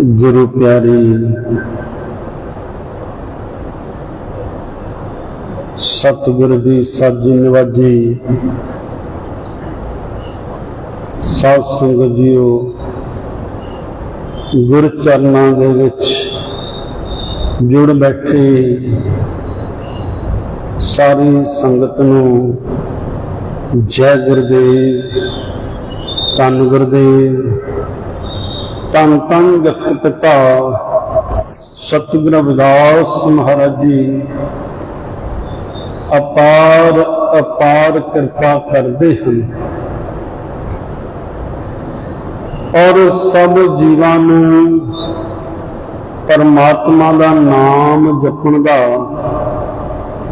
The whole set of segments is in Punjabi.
ਗੁਰੂ ਪਿਆਰੀ ਸਤਿਗੁਰ ਦੀ ਸਾਜੀ ਨਿਵਾਜੀ ਸਾਧ ਸੰਗਤ ਜੀਓ, ਗੁਰ ਚਰਨਾਂ ਦੇ ਵਿੱਚ ਜੁੜ ਬੈਠੇ ਸਾਰੀ ਸੰਗਤ ਨੂੰ ਜੈ ਗੁਰਦੇਵ, ਧੰਨ ਗੁਰਦੇਵ ਧੰਨ ਧੰਨ ਜਗਤ ਪਿਤਾ, ਸਤਿਗੁਰ ਰਵਿਦਾਸ ਮਹਾਰਾਜ ਜੀ। ਅਪਾਰ ਅਪਾਰ ਕਿਰਪਾ ਕਰਦੇ ਹਨ। ਔਰ ਸਭ ਜੀਵਾਂ ਨੂੰ ਪਰਮਾਤਮਾ ਦਾ ਨਾਮ ਜਪਣ ਦਾ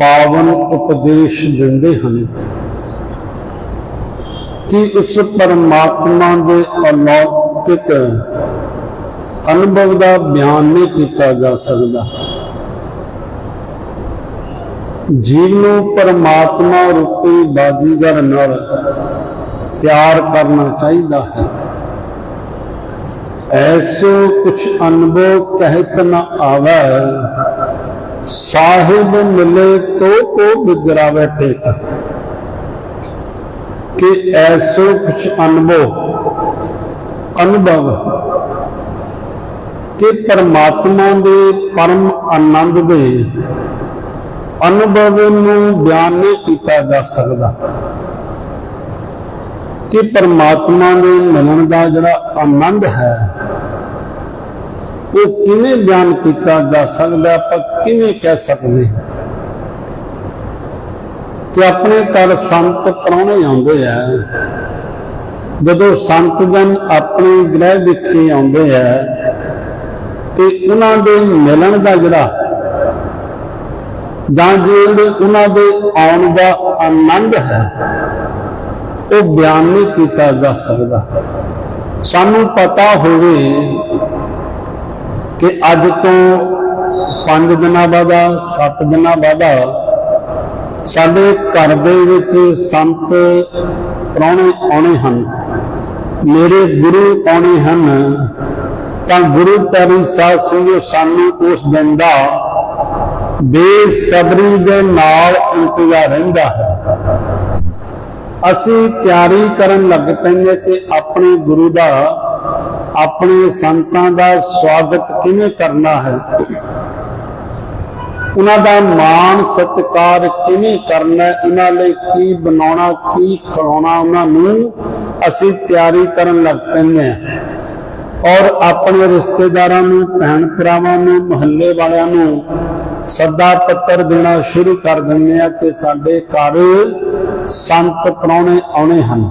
ਪਾਵਨ ਉਪਦੇਸ਼ ਦਿੰਦੇ ਹਨ। ਕਿ ਉਸ ਪਰਮਾਤਮਾ ਦੇ ਅਲੌਕਿਕ ਅਨੁਭਵ ਦਾ ਬਿਆਨ ਨਹੀਂ ਕੀਤਾ ਜਾ ਸਕਦਾ। ਜੀਵ ਨੂੰ ਪਰਮਾਤਮਾ ਰੂਪੀ ਬਾਜੀਗਰ ਨਾਲ ਪਿਆਰ ਕਰਨਾ ਚਾਹੀਦਾ ਹੈ। ਐਸੋ ਕੁਛ ਅਨੁਭਵ ਕਹਿਤ ਨ ਆਵੈ, ਸਾਹਿਬ ਮਿਲੇ ਤੋ ਕੋ ਬਿਗਰਾਵੇ ਟੇਕ ਕਿ ਐਸੋ ਕੁਛ ਅਨੁਭਵ ਅਨੁਭਵ ਕਿ ਪਰਮਾਤਮਾ ਦੇ ਪਰਮ ਆਨੰਦ ਦੇ ਅਨੁਭਵ ਨੂੰ ਬਿਆਨ ਨਹੀਂ ਕੀਤਾ ਜਾ ਸਕਦਾ। ਕਿ ਪਰਮਾਤਮਾ ਦੇ ਮਿਲਣ ਦਾ ਜਿਹੜਾ ਆਨੰਦ ਹੈ, ਉਹ ਕਿਵੇਂ ਬਿਆਨ ਕੀਤਾ ਜਾ ਸਕਦਾ, ਆਪਾਂ ਕਿਵੇਂ ਕਹਿ ਸਕਦੇ ਕਿ ਆਪਣੇ ਘਰ ਸੰਤ ਪ੍ਰਾਹੁਣੇ ਆਉਂਦੇ ਆ। ਜਦੋਂ ਸੰਤ ਜਨ ਆਪਣੇ ਗ੍ਰਹਿ ਵਿਖੇ ਆਉਂਦੇ ਆ ਤੇ ਉਹਨਾਂ ਦੇ ਮਿਲਣ ਦਾ ਜਿਹੜਾ ਜਾਂ ਜਿਹੜੇ ਉਹਨਾਂ ਦੇ ਆਉਣ ਦਾ ਆਨੰਦ ਹੈ, ਉਹ ਬਿਆਨ ਨਹੀਂ ਕੀਤਾ ਜਾ ਸਕਦਾ। ਸਾਨੂੰ ਪਤਾ ਹੋਵੇ ਕਿ ਅੱਜ ਤੋਂ 5 ਦਿਨਾਂ ਬਾਅਦ 7 ਦਿਨਾਂ ਬਾਅਦ ਸਾਡੇ ਘਰ ਦੇ ਵਿੱਚ ਸੰਤ ਪ੍ਰਾਹੁਣੇ ਆਉਣੇ ਹਨ, ਮੇਰੇ ਗੁਰੂ ਆਉਣੇ ਹਨ ਤਾਂ ਗੁਰੂ ਪੈਰੀ ਸਾਹਿਬ ਸਿੰਘੋ ਸਾਨੂੰ ਉਸ ਦਿਨ ਦਾ ਬੇਸਬਰੀ ਦੇ ਨਾਲ ਇੰਤਜ਼ਾਰ ਰਹਿੰਦਾ ਹੈ। ਅਸੀਂ ਤਿਆਰੀ ਕਰਨ ਲੱਗ ਪੈਂਦੇ ਕਿ ਆਪਣੇ ਗੁਰੂ ਦਾ ਆਪਣੇ ਸੰਤਾਂ ਦਾ ਸਵਾਗਤ ਕਿਵੇਂ ਕਰਨਾ ਹੈ। ਉਹਨਾਂ ਦਾ ਮਾਣ ਸਤਿਕਾਰ ਕਿਵੇਂ ਕਰਨਾ ਹੈ, ਉਹਨਾਂ ਲਈ ਕੀ ਬਣਾਉਣਾ ਕੀ ਖਿਲਾਉਣਾ ਉਹਨਾਂ ਨੂੰ ਅਸੀਂ ਤਿਆਰੀ ਕਰਨ ਲੱਗ ਪੈਂਦੇ ਹਾਂ। ਔਰ ਆਪਣੇ ਰਿਸ਼ਤੇਦਾਰਾਂ ਨੂੰ ਭੈਣ ਭਰਾਵਾਂ ਨੂੰ, ਮੁਹੱਲੇ ਵਾਲਿਆਂ ਨੂੰ ਸੱਦਾ ਪੱਤਰ ਦੇਣਾ ਸ਼ੁਰੂ ਕਰ ਦਿੰਦੇ ਆ ਕਿ ਸਾਡੇ ਘਰ ਸੰਤ ਪ੍ਰਾਹੁਣੇ ਆਉਣੇ ਹਨ।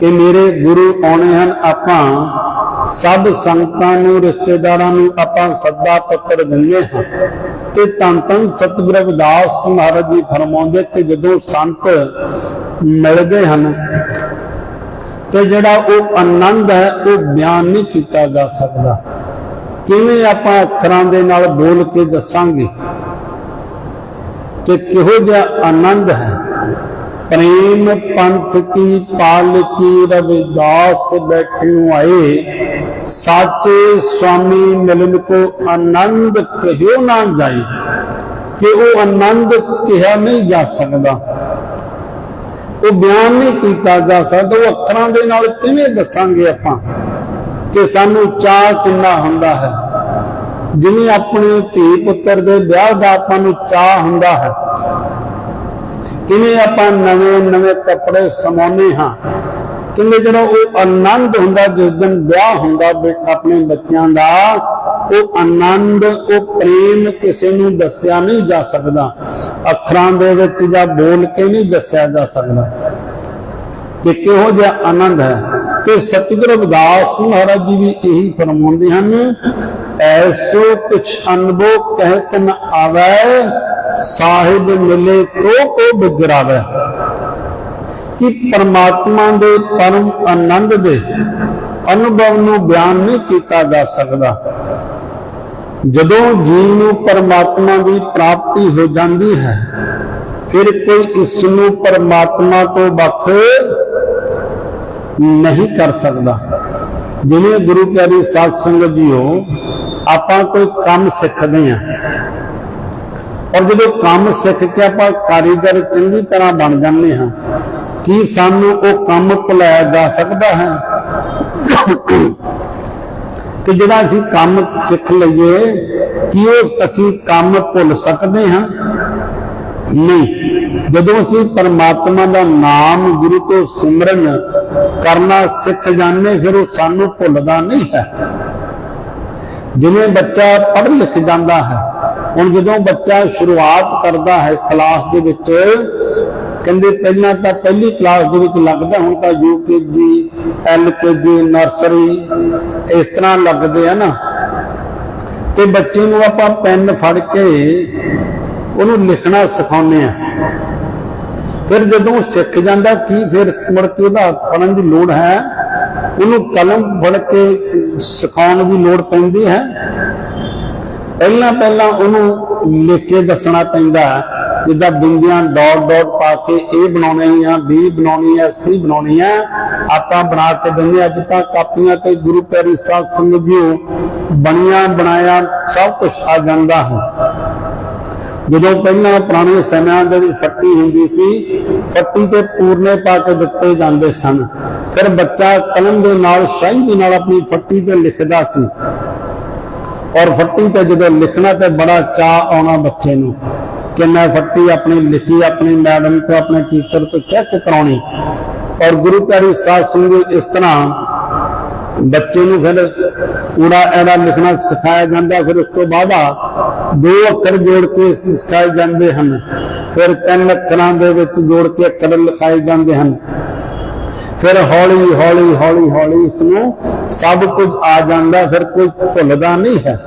ਕਿ ਮੇਰੇ ਗੁਰੂ ਆਉਣੇ ਹਨ, ਆਪਾਂ ਸਭ ਸੰਗਤਾਂ ਨੂੰ, ਰਿਸ਼ਤੇਦਾਰਾਂ ਨੂੰ ਆਪਾਂ ਸੱਦਾ ਪੱਤਰ ਦਿੰਦੇ ਹਾਂ। ਤੇ ਤਨ ਤਨ ਸਤਿਗੁਰੂ ਰਵਿਦਾਸ ਮਹਾਰਾਜ ਜੀ ਫਰਮਾਉਂਦੇ ਕਿ ਜਦੋਂ ਸੰਤ ਮਿਲਦੇ ਹਨ ਤੇ ਜਿਹੜਾ ਉਹ ਆਨੰਦ ਹੈ, ਉਹ ਬਿਆਨ ਨਹੀਂ ਕੀਤਾ ਜਾ ਸਕਦਾ। ਕਿਵੇਂ ਆਪਾਂ ਅੱਖਰਾਂ ਦੇ ਨਾਲ ਬੋਲ ਕੇ ਦੱਸਾਂਗੇ? ਕਿ ਕਿਹੋ ਜਿਹਾ ਆਨੰਦ ਹੈ? ਪ੍ਰੇਮ ਪੰਥ ਕੀ ਪਾਲਕੀ ਰਵਿਦਾਸ ਬੈਠਿਉ ਆਏ, ਸਾਚੇ ਸੁਆਮੀ ਮਿਲਨ ਕੋ ਆਨੰਦ ਕਹਿਓ ਨਾ ਜਾਏ। ਕਿ ਉਹ ਆਨੰਦ ਕਿਹਾ ਨਹੀਂ ਜਾ ਸਕਦਾ। ਉਹ ਬਿਆਨ ਨਹੀਂ ਕੀਤਾ ਜਾ ਸਕਦਾ। ਉਹ ਅੱਖਰਾਂ ਦੇ ਨਾਲ ਕਿਵੇਂ ਦੱਸਾਂਗੇ ਆਪਾਂ ਕਿ ਸਾਨੂੰ ਚਾਹ ਕਿੰਨਾ ਹੁੰਦਾ ਹੈ? ਜਿਵੇਂ ਆਪਣੇ ਧੀ ਪੁੱਤਰ ਦੇ ਵਿਆਹ ਦਾ ਆਪਾਂ ਨੂੰ ਚਾਹ ਹੁੰਦਾ ਹੈ। ਕਿਵੇਂ ਆਪਾਂ ਨਵੇਂ ਨਵੇਂ ਕੱਪੜੇ ਸਮਾਉਂਦੇ ਹਾਂ? ਕਿਵੇਂ ਜਿਹੜਾ ਉਹ ਆਨੰਦ ਹੁੰਦਾ, ਜਿਸ ਦਿਨ ਵਿਆਹ ਹੁੰਦਾ ਆਪਣੇ ਬੱਚਿਆਂ ਦਾ, ਉਹ ਆਨੰਦ, ਉਹ ਪ੍ਰੇਮ ਕਿਸੇ ਨੂੰ ਦੱਸਿਆ ਨਹੀਂ ਜਾ ਸਕਦਾ। ਅੱਖਰਾਂ ਦੇ ਵਿੱਚ ਜਾਂ ਬੋਲ ਕੇ ਨਹੀਂ ਦੱਸਿਆ ਜਾ ਸਕਦਾ। ਕਿ ਕਿਹੋ ਜਿਹਾ ਆਨੰਦ ਹੈ। ਤੇ ਸਤਿਗੁਰੂ ਰਵਿਦਾਸ ਮਹਾਰਾਜ ਜੀ ਵੀ ਇਹੀ ਫਰਮਾਉਂਦੇ ਹਨ, ਐਸੋ ਕੁਛ ਅਨੁਭਵ ਕਹਿਤ ਨ ਆਵੈ, ਸਾਹਿਬ ਮਿਲੇ ਤੋ ਕੋ ਬਿਗਰਾਵੈ। ਕਿ ਪਰਮਾਤਮਾ ਦੇ ਪਰਮ ਆਨੰਦ ਦੇ ਅਨੁਭਵ ਨੂੰ ਬਿਆਨ ਨਹੀਂ ਕੀਤਾ ਜਾ ਸਕਦਾ। ਜਦੋਂ ਜੀਵ ਨੂੰ ਪਰਮਾਤਮਾ ਦੀ ਪ੍ਰਾਪਤੀ ਹੋ ਜਾਂਦੀ ਹੈ, ਫਿਰ ਕੋਈ ਇਸ ਨੂੰ ਪਰਮਾਤਮਾ ਤੋਂ ਵੱਖ ਨਹੀਂ ਕਰ ਸਕਦਾ। ਜਿਵੇਂ ਗੁਰੂ ਪਿਆਰੀ ਸਾਧ ਸੰਗਤ ਜੀਓ, ਆਪਾਂ ਕੋਈ ਕੰਮ ਸਿੱਖਦੇ ਹਾਂ। ਔਰ ਜਦੋਂ ਕੰਮ ਸਿੱਖ ਕੇ ਆਪਾਂ ਕਾਰੀਗਰ ਚੰਗੀ ਤਰ੍ਹਾਂ ਬਣ ਜਾਂਦੇ ਹਾਂ ਕੀ ਸਾਨੂੰ ਉਹ ਕੰਮ ਭੁਲਾਇਆ ਜਾ ਸਕਦਾ ਹੈ? ਕਿ ਜਿਹੜਾ ਅਸੀਂ ਕੰਮ ਸਿੱਖ ਲਈਏ, ਕੀ ਉਹ ਅਸੀਂ ਕੰਮ ਭੁੱਲ ਸਕਦੇ ਹਾਂ? ਨਹੀਂ। ਜਦੋਂ ਅਸੀਂ ਪਰਮਾਤਮਾ ਦਾ ਨਾਮ ਗੁਰੂ ਤੋਂ ਸਿਮਰਨ ਕਰਨਾ ਸਿੱਖ ਜਾਂਦੇ, ਫਿਰ ਉਹ ਸਾਨੂੰ ਭੁੱਲਦਾ ਨਹੀਂ ਹੈ। ਜਿਵੇਂ ਬੱਚਾ ਪੜ੍ਹ ਲਿਖ ਜਾਂਦਾ ਹੈ, ਹੁਣ ਜਦੋਂ ਬੱਚਾ ਸ਼ੁਰੂਆਤ ਕਰਦਾ ਹੈ ਕਲਾਸ ਦੇ ਵਿੱਚ ਕਹਿੰਦੇ ਪਹਿਲਾਂ ਤਾਂ ਪਹਿਲੀ ਕਲਾਸ ਦੇ ਵਿੱਚ ਲੱਗਦਾ, ਹੁਣ ਤਾਂ ਯੂਕੇਜੀ ਐਲਕੇਜੀ ਨਰਸਰੀ ਇਸ ਤਰ੍ਹਾਂ ਲੱਗਦੇ ਆ ਨਾ। ਤੇ ਬੱਚੇ ਨੂੰ ਆਪਾਂ ਪੈਨ ਫੜ ਕੇ ਉਹਨੂੰ ਲਿਖਣਾ ਸਿਖਾਉਂਦੇ ਆ। ਫਿਰ ਜਦੋਂ ਸਿੱਖ ਜਾਂਦਾ, ਕੀ ਫਿਰ ਮੁੜ ਕੇ ਉਹਦਾ ਹੱਥ ਫੜਨ ਦੀ ਲੋੜ ਹੈ? ਉਹਨੂੰ ਕਲਮ ਫੜ ਕੇ ਸਿਖਾਉਣ ਦੀ ਲੋੜ ਪੈਂਦੀ ਹੈ। ਪਹਿਲਾਂ ਪਹਿਲਾਂ ਉਹਨੂੰ ਲਿਖ ਕੇ ਦੱਸਣਾ ਪੈਂਦਾ ਜਿੱਦਾਂ ਬਿੰਦੀਆਂ ਡਾਟ ਡਾਟ ਪਾ ਕੇ ਇਹ ਬਣਾਉਣੀ ਆ ਬੀ ਬਣਾਉਣੀ ਆ ਸੀ ਬਣਾਉਣੀ ਆ, ਆਪਾਂ ਬਣਾ ਕੇ ਦਿੰਦੇ ਅੱਜ ਤਾਂ ਕਾਪੀਆਂ ਤੇ ਗੁਰੂ ਪਿਆਰੀ ਸਾਹਿਬ ਸੰਗਤ ਜੀਓ ਬਣੀਆਂ, ਬਣਾਇਆ, ਸਭ ਕੁਝ ਆ ਜਾਂਦਾ ਹੈ। ਜਦੋਂ ਪਹਿਲਾਂ ਪੁਰਾਣੇ ਸਮਿਆਂ ਦੇ ਵਿੱਚ ਫੱਟੀ ਹੁੰਦੀ ਸੀ, ਫੱਟੀ ਤੇ ਪੂਰਨੇ ਪਾ ਕੇ ਦਿੱਤੇ ਜਾਂਦੇ ਸਨ। ਫਿਰ ਬੱਚਾ ਕਲਮ ਦੇ ਨਾਲ, ਸ਼ਾਹੀ ਦੇ ਨਾਲ ਆਪਣੀ ਫੱਟੀ ਤੇ ਲਿਖਦਾ ਸੀ। ਔਰ ਫੱਟੀ ਤੇ ਜਦੋਂ ਲਿਖਣਾ ਤੇ ਬੜਾ ਚਾਹ ਆਉਣਾ ਬੱਚੇ ਨੂੰ। ਕਿ ਮੈਂ ਫੱਟੀ ਆਪਣੀ, ਲਿਖੀ ਆਪਣੀ, ਮੈਡਮ ਤੋਂ ਆਪਣੇ ਟੀਚਰ ਤੋਂ ਚੈੱਕ ਕਰਾਉਣੀ। ਔਰ ਗੁਰੂ ਪਿਆਰੀ ਸਾਧ ਸੰਗਤ ਇਸ ਤਰ੍ਹਾਂ ਬੱਚੇ ਨੂੰ ਫਿਰ ਊੜਾ ਐੜਾ ਲਿਖਣਾ ਸਿਖਾਇਆ ਜਾਂਦਾ, ਫਿਰ ਉਸ ਤੋਂ ਬਾਅਦ ਦੋ ਅੱਖਰ ਜੋੜ ਕੇ ਸਿਖਾਏ ਜਾਂਦੇ ਹਨ। ਫਿਰ ਤਿੰਨ ਅੱਖਰਾਂ ਦੇ ਵਿੱਚ ਜੋੜ ਕੇ ਅੱਖਰ ਲਿਖਾਏ ਜਾਂਦੇ ਹਨ। ਫਿਰ ਹੌਲੀ ਹੌਲੀ ਹੌਲੀ ਹੌਲੀ ਇਸ ਨੂੰ ਸਭ ਕੁਝ ਆ ਜਾਂਦਾ, ਫਿਰ ਕੋਈ ਭੁੱਲਦਾ ਨਹੀਂ ਹੈ।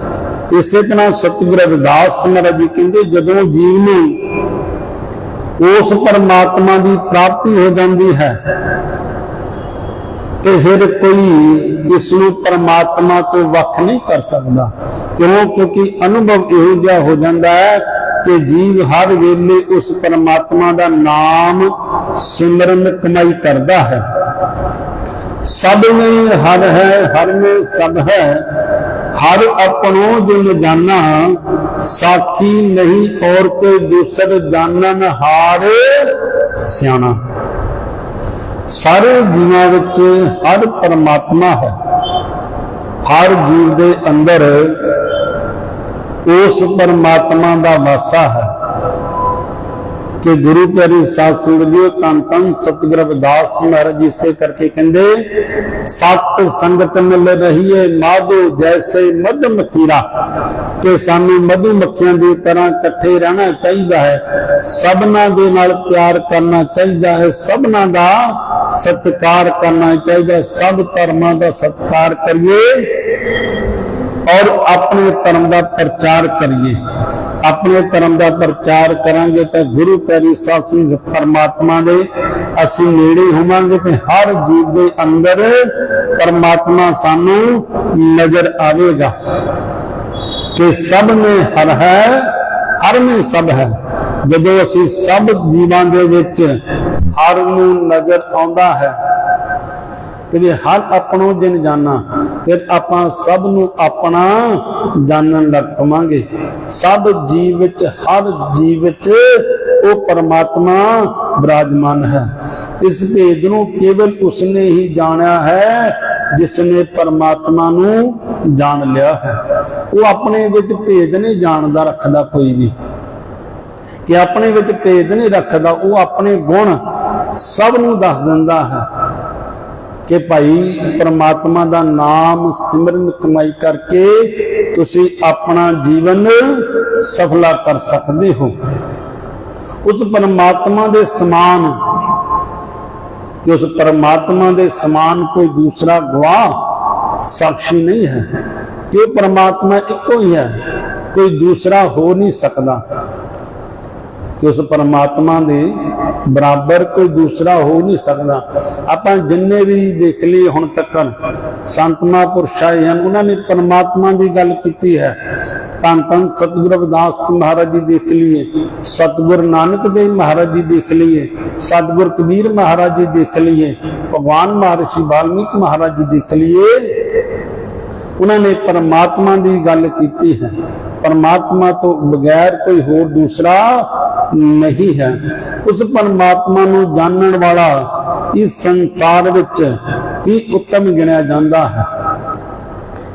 ਇਸੇ ਤਰ੍ਹਾਂ ਸਤਿਗੁਰ ਅਰਦਾਸ ਮਹਾਰਾਜ ਜੀ ਕਹਿੰਦੇ, ਜਦੋਂ ਜੀਵ ਨੂੰ ਉਸ ਪਰਮਾਤਮਾ ਦੀ ਪ੍ਰਾਪਤੀ ਹੋ ਜਾਂਦੀ ਹੈ, ਤੇ ਫਿਰ ਕੋਈ ਇਸ ਨੂੰ ਪਰਮਾਤਮਾ ਤੋਂ ਵੱਖ ਨਹੀਂ ਕਰ ਸਕਦਾ। ਕਿਉਂਕਿ ਅਨੁਭਵ ਇਹੋ ਜਿਹਾ ਹੋ ਜਾਂਦਾ ਹੈ ਕਿ ਜੀਵ ਹਰ ਵੇਲੇ ਉਸ ਪਰਮਾਤਮਾ ਦਾ ਨਾਮ ਸਿਮਰਨ, ਕਮਾਈ ਕਰਦਾ ਹੈ। ਸਭ ਨੇ ਹਰ ਹੈ, ਹਰ ਨੇ ਸਭ ਹੈ। ਹਰ ਆਪਣੋ ਜਿਨ ਜਾਣਾ, ਸਾਖੀ ਨਹੀਂ ਔਰ ਕੋਈ ਦੂਸਰ ਜਾਣਨ ਹਾਰ ਸਿਆਣਾ। ਸਾਰੇ ਜੀਵਾਂ ਵਿੱਚ ਹਰ ਪਰਮਾਤਮਾ ਹੈ। ਹਰ ਜੀਵ ਦੇ ਅੰਦਰ ਉਸ ਪਰਮਾਤਮਾ ਦਾ ਵਾਸਾ ਹੈ। ਕਿ ਗੁਰੂ ਪਿਆਰੀ ਸਾਧ ਸੰਗਤ ਜੀ ਤਨ ਤਨ ਸਤਿਗੁਰ ਰਵਿਦਾਸ ਮਹਾਰਾਜ ਜੀ ਸੇ ਕਰਕੇ ਕਹਿੰਦੇ, ਸਤ ਸੰਗਤ ਮਿਲ ਰਹੀਏ ਮਾਧੋ ਜੈਸੇ ਮਧ ਮਖੀਰਾ, ਕਿ ਸਾਨੂੰ ਮਧੂ ਮੱਖੀਆਂ ਦੀ ਤਰ੍ਹਾਂ ਇਕੱਠੇ ਰਹਿਣਾ ਚਾਹੀਦਾ ਹੈ, ਸਭਨਾਂ ਦੇ ਨਾਲ ਪਿਆਰ ਕਰਨਾ ਚਾਹੀਦਾ ਹੈ, ਸਭਨਾਂ ਦਾ ਸਤਿਕਾਰ ਕਰਨਾ ਚਾਹੀਦਾ ਸਭ ਧਰਮਾਂ ਦਾ ਸਤਿਕਾਰ ਕਰੀਏ ਔਰ ਆਪਣੇ ਧਰਮ ਦਾ ਪ੍ਰਚਾਰ ਕਰੀਏ। ਆਪਣੇ ਧਰਮ ਦਾ ਪ੍ਰਚਾਰ ਕਰਾਂਗੇ ਤਾਂ ਗੁਰੂ ਪਿਆਰੀ ਸਾਹਿਬ ਪਰਮਾਤਮਾ ਦੇ, ਅਸੀਂ ਨੇੜੇ ਹੋਵਾਂਗੇ ਤੇ ਹਰ ਜੀਵ ਦੇ ਅੰਦਰ ਪਰਮਾਤਮਾ ਸਾਨੂੰ ਨਜ਼ਰ ਆਵੇਗਾ ਕਿ ਸਭ ਨੇ ਹਰ ਹੈ, ਹਰ में ਸਭ ਹੈ। ਜਦੋਂ ਅਸੀਂ ਸਭ ਜੀਵਾਂ ਦੇ ਵਿੱਚ ਹਰ ਨੂੰ ਨਜ਼ਰ ਆਉਂਦਾ ਹੈ ਤੇ ਵੀ ਹਰ ਆਪਣੋ ਜਿਨ ਜਾਣਾ ਫਿਰ ਆਪਾਂ ਸਭ ਨੂੰ ਆਪਣਾ ਜਾਣਨ ਲੱਗ ਪਵਾਂਗੇ ਸਭ ਜੀਵ ਵਿੱਚ, ਹਰ ਜੀਵ ਵਿੱਚ ਉਹ ਪਰਮਾਤਮਾ ਬਿਰਾਜਮਾਨ ਹੈ। ਇਸ ਭੇਦ ਨੂੰ ਕੇਵਲ ਉਸਨੇ ਹੀ ਜਾਣਿਆ ਹੈ ਜਿਸ ਨੇ ਪਰਮਾਤਮਾ ਨੂੰ ਜਾਣ ਲਿਆ ਹੈ। ਉਹ ਆਪਣੇ ਵਿੱਚ ਭੇਦ ਨਹੀਂ ਜਾਣਦਾ, ਰੱਖਦਾ ਕੋਈ ਵੀ। ਕਿ ਆਪਣੇ ਵਿੱਚ ਭੇਦ ਨਹੀਂ ਰੱਖਦਾ, ਉਹ ਆਪਣੇ ਗੁਣ ਸਭ ਨੂੰ ਦੱਸ ਦਿੰਦਾ ਹੈ। ਕਿ ਭਾਈ ਪ੍ਰਮਾਤਮਾ ਦਾ ਨਾਮ ਸਿਮਰਨ ਕਮਾਈ ਕਰਕੇ ਤੁਸੀਂ ਆਪਣਾ ਜੀਵਨ ਸਫਲਾ ਕਰ ਸਕਦੇ ਹੋ। ਉਸ ਪਰਮਾਤਮਾ ਦੇ ਸਮਾਨ, ਕਿ ਉਸ ਪਰਮਾਤਮਾ ਦੇ ਸਮਾਨ ਕੋਈ ਦੂਸਰਾ ਗਵਾਹ ਸਾਖੀ ਨਹੀਂ ਹੈ। ਕਿ ਉਹ ਪਰਮਾਤਮਾ ਇੱਕੋ ਹੀ ਹੈ, ਕੋਈ ਦੂਸਰਾ ਹੋ ਨਹੀਂ ਸਕਦਾ। ਕਿ ਉਸ ਪਰਮਾਤਮਾ ਦੇ ਬਰਾਬਰ ਕੋਈ ਦੂਸਰਾ ਹੋ ਨਹੀਂ ਸਕਦਾ। ਆਪਾਂ ਜਿੰਨੇ ਵੀ ਦੇਖ ਲਈ ਹੁਣ ਤੱਕ, ਸੰਤ ਮਹਾਂਪੁਰਸ਼ ਹਨ, ਉਹਨਾਂ ਨੇ ਪਰਮਾਤਮਾ ਦੀ ਗੱਲ ਕੀਤੀ ਹੈ। ਧੰਨ ਧੰਨ ਸਤਿਗੁਰੂ ਰਵਿਦਾਸ ਮਹਾਰਾਜ ਜੀ ਦੇਖ ਲਈਏ, ਸਤਿਗੁਰ ਨਾਨਕ ਦੇਵ ਮਹਾਰਾਜ ਜੀ ਦੇਖ ਲਈਏ, ਸਤਿਗੁਰ ਕਬੀਰ ਮਹਾਰਾਜ ਜੀ ਦੇਖ ਲਈਏ, ਭਗਵਾਨ ਮਹਰਸ਼ੀ ਵਾਲਮੀਕ ਮਹਾਰਾਜ ਜੀ ਦੇਖ ਲਈਏ। ਉਹਨਾਂ ਨੇ ਪਰਮਾਤਮਾ ਦੀ ਗੱਲ ਕੀਤੀ ਹੈ। ਪਰਮਾਤਮਾ ਤੋਂ ਬਗੈਰ ਕੋਈ ਹੋਰ ਦੂਸਰਾ ਨਹੀਂ ਹੈ। ਉਸ ਪਰਮਾਤਮਾ ਨੂੰ ਜਾਣਨ ਵਾਲਾ ਇਸ ਸੰਸਾਰ ਵਿੱਚ ਹੀ ਉੱਤਮ ਗਿਣਿਆ ਜਾਂਦਾ ਹੈ?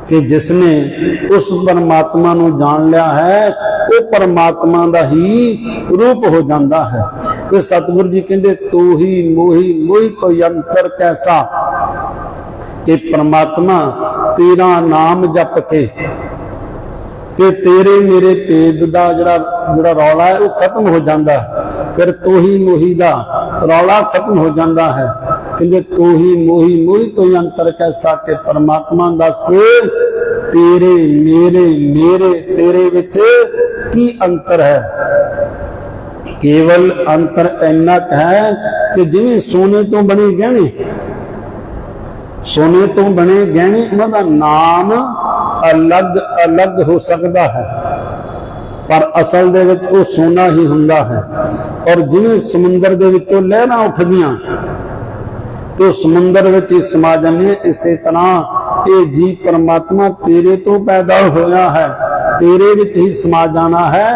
ਕਿ ਜਿਸ ਨੇ ਉਸ ਪਰਮਾਤਮਾ ਨੂੰ ਜਾਣ ਲਿਆ ਹੈ, ਉਹ ਪਰਮਾਤਮਾ ਦਾ ਹੀ ਰੂਪ ਹੋ ਜਾਂਦਾ ਹੈ। ਤੇ ਸਤਿਗੁਰੂ ਜੀ ਕਹਿੰਦੇ, ਤੂੰ ਹੀ ਮੋਹੀ ਮੋਹੀ ਕੋਈ ਯੰਤਰ ਕੈਸਾ? ਕਿ ਪਰਮਾਤਮਾ ਤੇਰਾ ਨਾਮ ਜਪ ਕੇ ਕਿ ਤੇਰੇ ਮੇਰੇ ਭੇਦ ਦਾ ਜਿਹੜਾ ਜਿਹੜਾ ਰੌਲਾ ਹੈ, ਉਹ ਖਤਮ ਹੋ ਜਾਂਦਾ ਫਿਰ ਤੂੰ ਮੋਹੀ ਦਾ ਰੌਲਾ ਖਤਮ ਹੋ ਜਾਂਦਾ ਹੈ। ਕਹਿੰਦੇ ਤੂੰ ਮੋਹੀ ਮੋਹੀ ਤੋਂ ਅੰਤਰ ਕੈਸਾ ਕਿ ਪਰਮਾਤਮਾ ਦੱਸ ਤੇਰੇ ਮੇਰੇ ਮੇਰੇ ਤੇਰੇ ਵਿੱਚ ਕੀ ਅੰਤਰ ਹੈ? ਕੇਵਲ ਅੰਤਰ ਇੰਨਾ ਕੁ ਹੈ ਕਿ ਜਿਵੇਂ ਸੋਨੇ ਤੋਂ ਬਣੇ ਗਹਿਣੇ, ਸੋਨੇ ਤੋਂ ਬਣੇ ਗਹਿਣੇ, ਉਹਨਾਂ ਦਾ ਨਾਮ ਅਲੱਗ ਅਲੱਗ ਹੋ ਸਕਦਾ ਹੈ। ਪਰ ਅਸਲ ਦੇ ਵਿੱਚ ਉਹ ਸੋਨਾ ਹੀ ਹੁੰਦਾ ਹੈ। ਔਰ ਜਿਵੇਂ ਸਮੁੰਦਰ ਦੇ ਵਿੱਚੋਂ ਲਹਿਰਾਂ ਉੱਠਦੀਆਂ, ਤੇ ਸਮੁੰਦਰ ਵਿੱਚ ਹੀ ਸਮਾ ਜਾਂਦੀਆਂ ਇਸੇ ਤਰ੍ਹਾਂ ਇਹ ਜੀ ਪਰਮਾਤਮਾ ਤੇਰੇ ਤੋਂ ਪੈਦਾ ਹੋਇਆ ਹੈ। ਤੇਰੇ ਵਿੱਚ ਹੀ ਸਮਾ ਜਾਣਾ ਹੈ।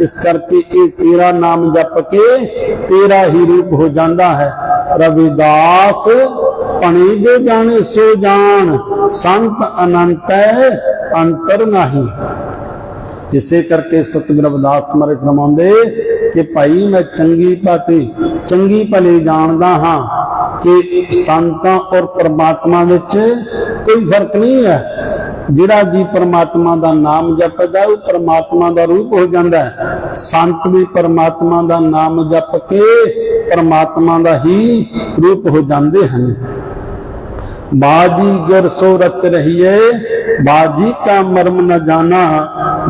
ਇਸ ਕਰਕੇ ਇਹ ਤੇਰਾ ਨਾਮ ਜਪ ਕੇ ਤੇਰਾ ਹੀ ਰੂਪ ਹੋ ਜਾਂਦਾ ਹੈ। ਰਵਿਦਾਸ ਪਣੀ ਜੋ ਜਾਣੇ ਸੋ ਜਾਣ, ਸੰਤ ਅਨੰਤ ਹੈ। ਅੰਤਰ ਨਹੀਂ। ਇਸੇ ਕਰਕੇ ਸਤਿਗੁਰ ਅਵਦਾਸ ਸਮਰੇ ਫਰਮਾਉਂਦੇ ਕਿ ਭਾਈ ਮੈਂ ਚੰਗੀ ਭਾਤੀ, ਚੰਗੀ ਭਲੀ ਜਾਣਦਾ ਹਾਂ ਕਿ ਸੰਤਾਂ ਔਰ ਪਰਮਾਤਮਾ ਵਿੱਚ ਕੋਈ ਫ਼ਰਕ ਨਹੀਂ ਹੈ। ਜਿਹੜਾ ਜੀ ਪਰਮਾਤਮਾ ਦਾ ਨਾਮ ਜਪਦਾ, ਉਹ ਪਰਮਾਤਮਾ ਦਾ ਰੂਪ ਹੋ ਜਾਂਦਾ ਸੰਤ ਵੀ ਪਰਮਾਤਮਾ ਦਾ ਨਾਮ ਜਪ ਕੇ ਪਰਮਾਤਮਾ ਦਾ ਹੀ ਰੂਪ ਹੋ ਜਾਂਦੇ ਹਨ। ਬਾਜੀ ਗੁਰ ਸੋ ਰਤ ਰਹੀਏ ਬਾਜੀ ਕਾ ਮਰਮ ਨ ਜਾਣਾ,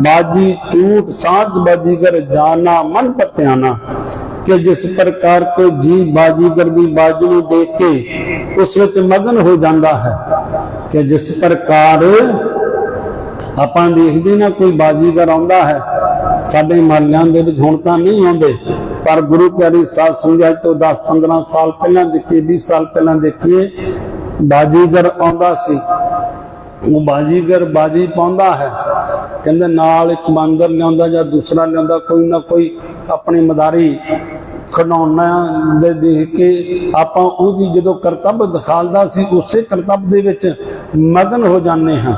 ਬਾਜੀ ਝੂਠ ਸਾਧ ਬਾਜੀਗਰ ਜਾਣਾ, ਮਨ ਪਤਿਆਣਾ। ਕਿ ਜਿਸ ਪ੍ਰਕਾਰ ਕੋ ਜੀ ਬਾਜੀਗਰ ਦੀ ਬਾਜੀ ਨੂੰ ਦੇਖ ਕੇ ਉਸ ਵਿੱਚ ਮਗਨ ਹੋ ਜਾਂਦਾ ਹੈ, ਕਿ ਜਿਸ ਪ੍ਰਕਾਰ ਆਪਾਂ ਦੇਖਦੇ ਨਾ ਕੋਈ ਬਾਜੀਗਰ ਆਉਂਦਾ ਹੈ, ਸਾਡੇ ਮਹੱਲਿਆਂ ਦੇ ਵਿੱਚ ਹੁਣ ਤਾਂ ਨਹੀਂ ਆਉਂਦੇ, ਪਰ ਗੁਰੂ ਪਿਆਰੀ ਸਾਹਿਬ ਸੰਗਤ ਤੋਂ 10 15 ਸਾਲ ਪਹਿਲਾਂ ਦੇਖੀਏ 20 ਸਾਲ ਪਹਿਲਾਂ ਦੇਖੀਏ, ਬਾਜੀਗਰ ਆਉਂਦਾ ਸੀ। ਉਹ ਬਾਜੀਗਰ ਬਾਜੀ ਪਾਉਂਦਾ ਹੈ। ਕਹਿੰਦੇ ਨਾਲ ਇੱਕ ਬਾਂਦਰ ਲਿਆਉਂਦਾ ਜਾਂ ਦੂਸਰਾ ਲਿਆਉਂਦਾ, ਕੋਈ ਨਾ ਕੋਈ ਆਪਣੀ ਮਦਾਰੀ ਖਡਾਉਣਾ ਦੇ ਦੇਖ ਕੇ ਆਪਾਂ ਉਹਦੀ ਜਦੋਂ ਕਰਤੱਵ ਦਿਖਾਲਦਾ ਸੀ, ਉਸੇ ਕਰਤੱਵ ਦੇ ਵਿੱਚ ਮਗਨ ਹੋ ਜਾਂਦੇ ਹਾਂ।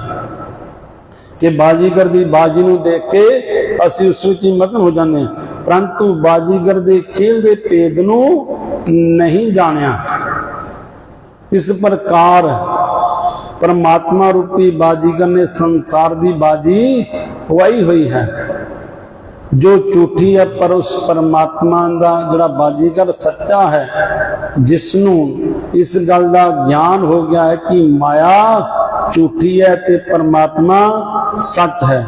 ਕਿ ਬਾਜੀਗਰ ਦੀ ਬਾਜੀ ਨੂੰ ਦੇਖ ਕੇ ਅਸੀਂ ਉਸ ਵਿੱਚ ਹੀ ਮਗਨ ਹੋ ਜਾਂਦੇ ਹਾਂ। ਪਰੰਤੂ ਬਾਜੀਗਰ ਦੇ ਖੇਲ ਦੇ ਭੇਦ ਨੂੰ ਨਹੀਂ ਜਾਣਿਆ। ਇਸ ਪ੍ਰਕਾਰ ਪਰਮਾਤਮਾ ਰੂਪੀ ਬਾਜੀਗਰ ਨੇ ਸੰਸਾਰ ਦੀ ਬਾਜੀ ਪਵਾਈ ਹੋਈ ਹੈ। ਜੋ ਝੂਠੀ ਹੈ, ਪਰ ਉਸ ਪਰਮਾਤਮਾ ਦਾ ਜਿਹੜਾ ਬਾਜੀਗਰ ਸੱਚਾ ਹੈ ਜਿਸ ਨੂੰ ਇਸ ਗੱਲ ਦਾ ਗਿਆਨ ਹੋ ਗਿਆ ਹੈ ਕਿ ਮਾਇਆ ਝੂਠੀ ਹੈ ਤੇ ਪਰਮਾਤਮਾ ਸੱਚ ਹੈ।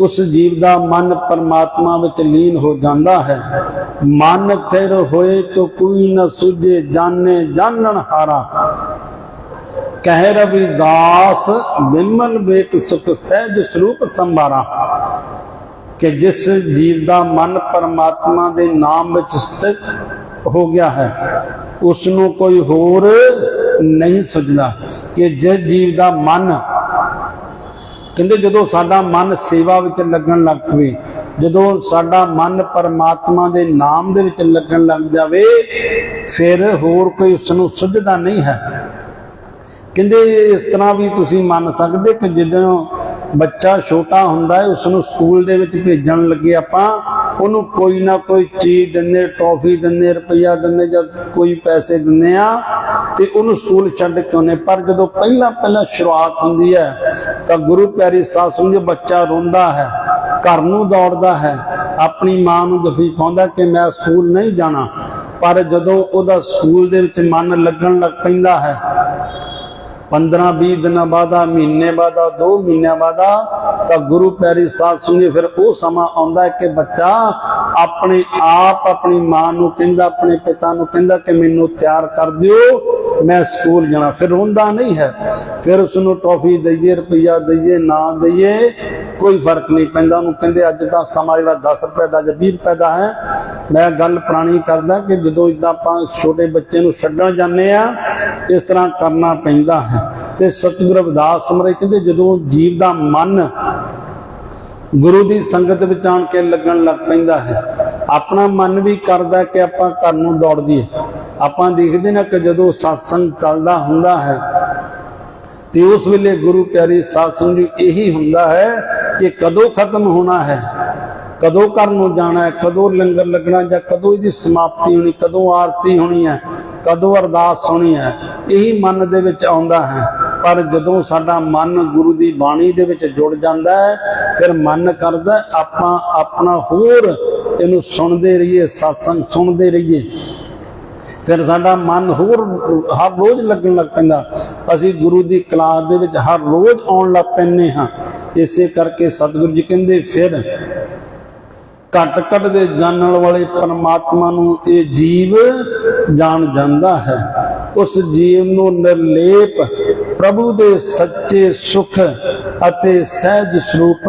ਉਸ ਜੀਵ ਦਾ ਮਨ ਪਰਮਾਤਮਾ ਵਿੱਚ ਲੀਨ ਹੋ ਜਾਂਦਾ ਹੈ। ਮਨ ਥਿਰ ਹੋਏ ਤੋ ਕੋਈ ਨਾ ਸੁਝੇ, ਜਾਣੇ ਜਾਣਨ ਹਾਰਾ। ਕਹਿ ਰਵਿਦਾਸ, ਬਿਮਲ ਵੇਤ ਸੁਖ ਸਹਿਜ ਸਰੂਪ ਸੰਭਾਰਾ। ਕਿ ਜਿਸ ਜੀਵ ਦਾ ਮਨ ਪਰਮਾਤਮਾ ਦੇ ਨਾਮ ਵਿੱਚ ਸਥਿਤ ਹੋ ਗਿਆ ਹੈ ਉਸ ਨੂੰ ਕੋਈ ਹੋਰ ਨਹੀਂ ਸੁਝਦਾ। ਕਿ ਜਿਸ ਜੀਵ ਦਾ ਮਨ, ਕਹਿੰਦੇ ਜਦੋਂ ਸਾਡਾ ਮਨ ਸੇਵਾ ਵਿੱਚ ਲੱਗਣ ਲੱਗ ਪਵੇ ਜਦੋਂ ਸਾਡਾ ਮਨ ਪਰਮਾਤਮਾ ਦੇ ਨਾਮ ਦੇ ਵਿੱਚ ਲੱਗਣ ਲੱਗ ਜਾਵੇ, ਫਿਰ ਹੋਰ ਕੋਈ ਉਸ ਨੂੰ ਸੁਝਦਾ ਨਹੀਂ ਹੈ। ਕਹਿੰਦੇ ਇਸ ਤਰ੍ਹਾਂ ਵੀ ਤੁਸੀਂ ਮੰਨ ਸਕਦੇ ਕਿ ਜਦੋਂ ਬੱਚਾ ਛੋਟਾ ਹੁੰਦਾ ਹੈ ਉਸ ਨੂੰ ਸਕੂਲ ਦੇ ਵਿੱਚ ਭੇਜਣ ਲੱਗੇ ਆਪਾਂ, ਉਹਨੂੰ ਕੋਈ ਨਾ ਕੋਈ ਚੀਜ਼ ਦਿੰਦੇ ਟੌਫੀ ਦਿੰਦੇ, ਰੁਪਈਆ ਦਿੰਦੇ ਜਾਂ ਕੋਈ ਪੈਸੇ ਦਿੰਦੇ ਆ ਤੇ ਉਹਨੂੰ ਸਕੂਲ ਛੱਡ ਕੇ ਆਉਂਦੇ ਪਰ ਜਦੋਂ ਪਹਿਲਾਂ ਪਹਿਲਾਂ ਸ਼ੁਰੂਆਤ ਹੁੰਦੀ ਹੈ, ਤਾਂ ਗੁਰੂ ਪਿਆਰੀ ਸਾਧ ਸੰਗਤ ਬੱਚਾ ਰੋਂਦਾ ਹੈ, ਘਰ ਨੂੰ ਦੌੜਦਾ ਹੈ, ਆਪਣੀ ਮਾਂ ਨੂੰ ਗਫੀ ਪਾਉਂਦਾ ਕਿ ਮੈਂ ਸਕੂਲ ਨਹੀਂ ਜਾਣਾ, ਪਰ ਜਦੋਂ ਉਹਦਾ ਸਕੂਲ ਦੇ ਵਿੱਚ ਮਨ ਲੱਗਣ ਲੱਗ ਪੈਂਦਾ ਹੈ 15 20 ਦਿਨਾਂ ਬਾਅਦਾ ਮਹੀਨੇ ਬਾਅਦਾ 2 ਮਹੀਨਿਆਂ ਬਾਅਦਾ ਤਾਂ ਗੁਰੂ ਪਿਆਰੀ ਸਾਧ ਸੁਣੀ, ਫਿਰ ਉਹ ਸਮਾਂ ਆਉਂਦਾ ਹੈ ਕਿ ਬੱਚਾ ਆਪਣੇ ਆਪ, ਆਪਣੀ ਮਾਂ ਨੂੰ ਕਹਿੰਦਾ, ਆਪਣੇ ਪਿਤਾ ਨੂੰ ਕਹਿੰਦਾ ਕਿ ਮੈਨੂੰ ਤਿਆਰ ਕਰ ਦਿਓ, ਮੈਂ ਸਕੂਲ ਜਾਣਾ। ਫਿਰ ਹੁੰਦਾ ਨਹੀਂ ਹੈ। ਫਿਰ ਉਸ ਨੂੰ ਟੌਫੀ ਦਈਏ, ਰੁਪਈਆ ਦਈਏ, ਨਾ ਦਈਏ ਕੋਈ ਫ਼ਰਕ ਨਹੀਂ ਪੈਂਦਾ। ਉਹਨੂੰ ਕਹਿੰਦੇ ਅੱਜ ਦਾ ਸਮਾਂ ਜਿਹੜਾ 10 ਰੁਪਏ ਦਾ ਜਾਂ 20 ਰੁਪਏ ਦਾ ਹੈ। ਮੈਂ ਗੱਲ ਪੁਰਾਣੀ ਕਰਦਾ ਕਿ ਜਦੋਂ ਇਦਾਂ ਆਪਾਂ ਛੋਟੇ ਬੱਚੇ ਨੂੰ ਛੱਡਣ ਜਾਂਦੇ ਆ, ਇਸ ਤਰ੍ਹਾਂ ਕਰਨਾ ਪੈਂਦਾ ਹੈ। ਤੇ ਸਤਿਗੁਰੂ ਰਵਿਦਾਸ ਸਮਰੇ ਕਹਿੰਦੇ, ਜਦੋਂ ਜੀਵ ਦਾ ਮਨ ਗੁਰੂ ਦੀ ਸੰਗਤ ਵਿੱਚ ਆਣ ਕੇ ਲੱਗਣ ਲੱਗ ਪੈਂਦਾ ਹੈ, ਆਪਣਾ ਮਨ ਵੀ ਕਰਦਾ ਕਿ ਆਪਾਂ ਘਰ ਨੂੰ ਦੌੜ ਦਈਏ। ਆਪਾਂ ਦੇਖਦੇ ਨਾ ਕਿ ਜਦੋਂ satsang ਚੱਲਦਾ ਹੁੰਦਾ ਹੈ ਤੇ ਉਸ ਵੇਲੇ ਗੁਰੂ ਪਿਆਰੀ ਸਾਧ ਸੰਗਤ ਜੀ ਇਹੀ ਹੁੰਦਾ ਹੈ ਕਿ ਕਦੋਂ ਖਤਮ ਹੋਣਾ ਹੈ, ਕਦੋਂ ਘਰ ਨੂੰ ਜਾਣਾ ਹੈ, ਕਦੋਂ ਲੰਗਰ ਲੱਗਣਾ ਜਾਂ ਕਦੋਂ ਇਹਦੀ ਸਮਾਪਤੀ ਹੋਣੀ, ਕਦੋਂ ਆਰਤੀ ਹੋਣੀ ਹੈ, ਕਦੋਂ ਅਰਦਾਸ ਹੋਣੀ ਹੈ, ਇਹੀ ਮਨ ਦੇ ਵਿੱਚ ਆਉਂਦਾ ਹੈ। ਪਰ ਜਦੋਂ ਸਾਡਾ ਮਨ ਗੁਰੂ ਦੀ ਬਾਣੀ ਦੇ ਵਿੱਚ ਜੁੜ ਜਾਂਦਾ ਹੈ, ਫਿਰ ਮਨ ਕਰਦਾ ਆਪਾਂ ਆਪਣਾ ਹੋਰ ਇਹਨੂੰ ਸੁਣਦੇ ਰਹੀਏ satsang ਸੁਣਦੇ ਰਹੀਏ। ਫਿਰ ਸਾਡਾ ਮਨ ਹੋਰ ਹਰ ਰੋਜ਼ ਲੱਗਣ ਲੱਗ ਪੈਂਦਾ। ਅਸੀਂ ਗੁਰੂ ਦੀ ਕਲਾਸ ਦੇ ਵਿੱਚ ਹਰ ਰੋਜ਼ ਆਉਣ ਲੱਗ ਪੈਂਦੇ ਹਾਂ। ਇਸੇ ਕਰਕੇ ਸਤਿਗੁਰੂ ਜੀ ਕਹਿੰਦੇ ਫਿਰ ਘਟ ਘਟ ਦੇ ਜਾਣਨ ਵਾਲੇ ਪਰਮਾਤਮਾ ਨੂੰ ਇਹ ਜੀਵ ਜਾਣ ਜਾਂਦਾ ਹੈ। ਉਸ ਜੀਵ ਨੂੰ ਨਿਰਲੇਪ ਪ੍ਰਭੂ ਦੇ ਸੱਚੇ ਸੁਖ ਅਤੇ ਸਹਿਜ ਸਰੂਪ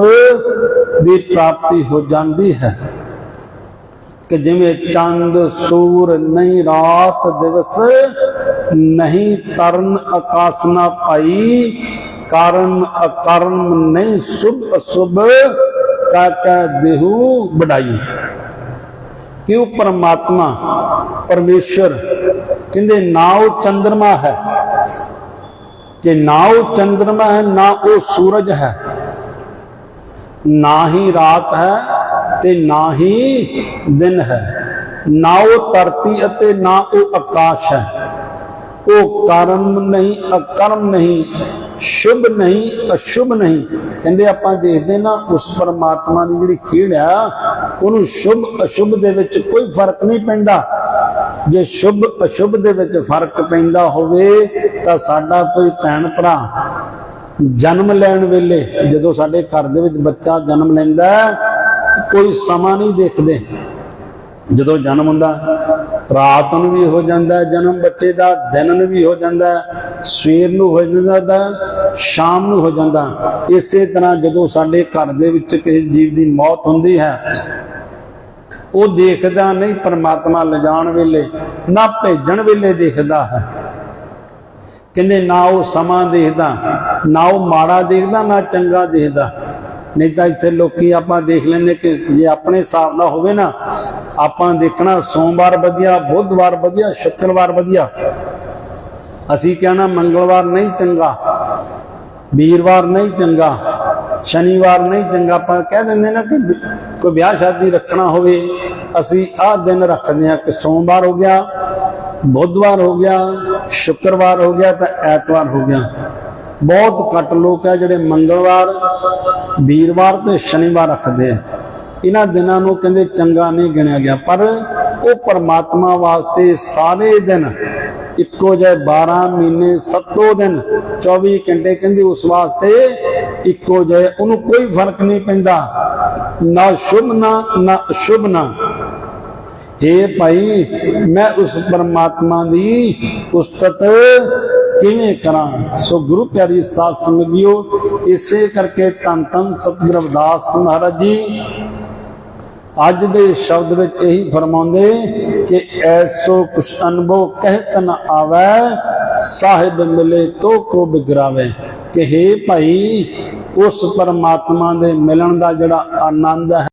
ਦੀ ਪ੍ਰਾਪਤੀ ਹੋ ਜਾਂਦੀ ਹੈ। ਕਿ ਜਿਵੇਂ ਚੰਦ, ਸੂਰ ਨਹੀਂ, ਰਾਤ ਦਿਵਸ ਨਹੀਂ, ਤਰਨ ਆਕਾਸ ਨਾ ਪਾਈ ਕਾਰਨ ਅਕਰਮ ਨਹੀਂ, ਸੁਭ ਅਸੁਭ, ਕਾ ਕਾ ਦੇਹੂ ਬੜਾਈ ਕਿ ਉਹ ਪਰਮਾਤਮਾ, ਪਰਮੇਸ਼ਰ ਕਹਿੰਦੇ ਨਾ ਉਹ ਚੰਦਰਮਾ ਹੈ। ਕਿ ਨਾ ਉਹ ਚੰਦਰਮਾ ਹੈ, ਨਾ ਉਹ ਸੂਰਜ ਹੈ। ਨਾ ਹੀ ਰਾਤ ਹੈ ਤੇ ਨਾ ਹੀ ਦਿਨ ਹੈ। ਨਾ ਉਹ ਧਰਤੀ ਅਤੇ ਨਾ ਉਹ ਆਕਾਸ਼ ਹੈ। ਉਹ ਕਰਮ ਨਹੀਂ, ਅਕਰਮ ਨਹੀਂ, ਸ਼ੁਭ ਨਹੀਂ, ਅਸ਼ੁਭ ਨਹੀਂ। ਕਹਿੰਦੇ ਆਪਾਂ ਦੇਖਦੇ ਨਾ, ਉਸ ਪਰਮਾਤਮਾ ਦੀ ਜਿਹੜੀ ਖੇਡ ਆ, ਉਹਨੂੰ ਸ਼ੁਭ, ਅਸ਼ੁਭ ਦੇ ਵਿੱਚ ਕੋਈ ਫ਼ਰਕ ਨਹੀਂ ਪੈਂਦਾ। ਜੇ ਸ਼ੁਭ, ਅਸ਼ੁਭ ਦੇ ਵਿੱਚ ਫ਼ਰਕ ਪੈਂਦਾ ਹੋਵੇ, ਤਾਂ ਸਾਡਾ ਕੋਈ ਭੈਣ ਭਰਾ ਜਨਮ ਲੈਣ ਵੇਲੇ, ਜਦੋਂ ਸਾਡੇ ਘਰ ਦੇ ਵਿੱਚ ਬੱਚਾ ਜਨਮ ਲੈਂਦਾ ਕੋਈ ਸਮਾਂ ਨਹੀਂ ਦੇਖਦੇ। ਜਦੋਂ ਜਨਮ ਹੁੰਦਾ, ਰਾਤ ਨੂੰ ਵੀ ਹੋ ਜਾਂਦਾ, ਜਨਮ ਬੱਚੇ ਦਾ ਦਿਨ ਨੂੰ ਵੀ ਹੋ ਜਾਂਦਾ, ਸਵੇਰ ਨੂੰ ਹੋ ਜਾਂਦਾ ਸ਼ਾਮ ਨੂੰ ਹੋ ਜਾਂਦਾ। ਇਸੇ ਤਰ੍ਹਾਂ ਜਦੋਂ ਸਾਡੇ ਘਰ ਦੇ ਵਿੱਚ ਕਿਸੇ ਜੀਵ ਦੀ ਮੌਤ ਹੁੰਦੀ ਹੈ, ਉਹ ਦੇਖਦਾ ਨਹੀਂ, ਪਰਮਾਤਮਾ ਲਿਜਾਣ ਵੇਲੇ, ਨਾ ਭੇਜਣ ਵੇਲੇ ਦੇਖਦਾ ਹੈ। ਕਹਿੰਦੇ ਨਾ ਉਹ ਸਮਾਂ ਦੇਖਦਾ, ਨਾ ਉਹ ਮਾੜਾ ਦੇਖਦਾ, ਨਾ ਚੰਗਾ ਦੇਖਦਾ। ਨਹੀਂ ਤਾਂ ਇੱਥੇ ਲੋਕੀ ਆਪਾਂ ਦੇਖ ਲੈਂਦੇ ਕਿ ਜੇ ਆਪਣੇ ਹਿਸਾਬ ਨਾਲ ਹੋਵੇ ਨਾ, ਆਪਾਂ ਦੇਖਣਾ ਸੋਮਵਾਰ ਵਧੀਆ, ਬੁੱਧਵਾਰ ਵਧੀਆ, ਸ਼ੁੱਕਰਵਾਰ ਵਧੀਆ। ਅਸੀਂ ਕਹਿਣਾ ਮੰਗਲਵਾਰ ਨਹੀਂ ਚੰਗਾ, ਵੀਰਵਾਰ ਨਹੀਂ ਚੰਗਾ, ਸ਼ਨੀਵਾਰ ਨਹੀਂ ਚੰਗਾ, ਆਪਾਂ ਕਹਿ ਦਿੰਦੇ ਨਾ ਕਿ ਕੋਈ ਵਿਆਹ ਸ਼ਾਦੀ ਰੱਖਣਾ ਹੋਵੇ, ਅਸੀਂ ਆਹ ਦਿਨ ਰੱਖਦੇ ਹਾਂ ਕਿ ਸੋਮਵਾਰ ਹੋ ਗਿਆ, ਬੁੱਧਵਾਰ ਹੋ ਗਿਆ, ਸ਼ੁੱਕਰਵਾਰ ਹੋ ਗਿਆ ਤਾਂ ਐਤਵਾਰ ਹੋ ਗਿਆ। ਬਹੁਤ ਘੱਟ ਲੋਕ ਹੈ ਜਿਹੜੇ ਮੰਗਲਵਾਰ, ਵੀਰਵਾਰ ਤੇ ਸ਼ਨੀਵਾਰ ਰੱਖਦੇ ਆ। ਇਹਨਾਂ ਦਿਨਾਂ ਨੂੰ ਕਹਿੰਦੇ ਚੰਗਾ ਨਹੀਂ ਗਿਣਿਆ ਗਿਆ, ਪਰ ਉਹ ਪਰਮਾਤਮਾ ਵਾਸਤੇ ਸਾਰੇ ਦਿਨ ਇੱਕੋ ਜਿਹੇ 12 ਮਹੀਨੇ 7 ਦਿਨ 24 ਘੰਟੇ ਕਹਿੰਦੇ ਉਸ ਵਾਸਤੇ ਇੱਕੋ ਜਿਹੇ, ਉਹਨੂੰ ਕੋਈ ਫ਼ਰਕ ਨਹੀਂ ਪੈਂਦਾ। ਨਾ ਸ਼ੁਭ, ਨਾ ਨਾ ਅਸ਼ੁਭ, ਨਾ। ਇਹ ਭਾਈ, ਮੈਂ ਉਸ ਪਰਮਾਤਮਾ ਦੀ ਉਸਤਤ ਕਿਵੇਂ ਕਰਾਂ? ਸੋ ਗੁਰੂ ਪਿਆਰੀ ਸਾਧ ਸੰਗਿਓ ਇਸੇ ਕਰਕੇ ਤਨ ਤਨ ਸਤਿਗੁਰੂ ਰਵਿਦਾਸ ਮਹਾਰਾਜ ਜੀ। ਅੱਜ ਦੇ ਸ਼ਬਦ ਵਿੱਚ ਇਹੀ ਫਰਮਾਉਂਦੇ ਕਿ ਐਸੋ ਕੁਛ ਅਨੁਭਵ ਕਹਿਤ ਨ ਆਵੈ, ਸਾਹਿਬ ਮਿਲੇ ਤੋ ਕੋ ਬਿਗਰਾਵੇ। ਕਿ हे ਭਾਈ, ਉਸ ਪਰਮਾਤਮਾ ਦੇ ਮਿਲਣ ਦਾ ਜਿਹੜਾ ਆਨੰਦ ਹੈ